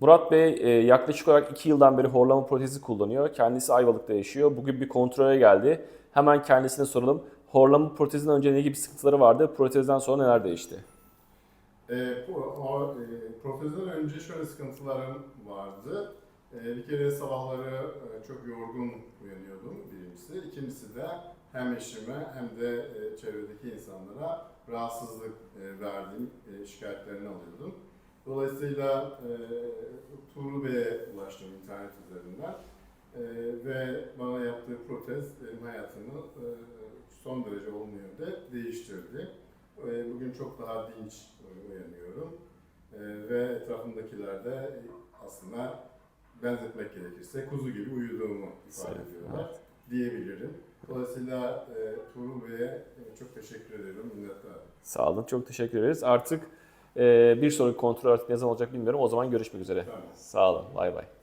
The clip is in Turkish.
Murat Bey e, yaklaşık olarak 2 yıldan beri horlama protezi kullanıyor. Kendisi Ayvalık'ta yaşıyor. Bugün bir kontrole geldi. Hemen kendisine soralım. Horlama protezinden önce ne gibi sıkıntıları vardı? Protezden sonra neler değişti? E, o, e, protezden önce şöyle sıkıntılarım vardı. E, bir kere sabahları e, çok yorgun uyanıyordum birincisi. İkincisi de hem eşime hem de e, çevredeki insanlara rahatsızlık e, verdiğim e, şikayetlerini alıyordum. Dolayısıyla e, Tuğrul Bey'e ulaştım internet üzerinden. E, ve bana yaptığı protez benim hayatımı e, son derece olumlu yönde değiştirdi. E, Bugün çok daha dinç uyanıyorum. E, Ve etrafımdakiler de aslında benzetmek gerekirse kuzu gibi uyuduğumu ifade ediyorlar diyebilirim. Dolayısıyla e, Tuğrul Bey'e e, çok teşekkür ediyorum, minnettarım. Sağ olun. Çok teşekkür ederiz. Artık bir sonraki kontrol artık ne zaman olacak bilmiyorum. O zaman görüşmek üzere. Tamam. Sağ olun. Bay bay.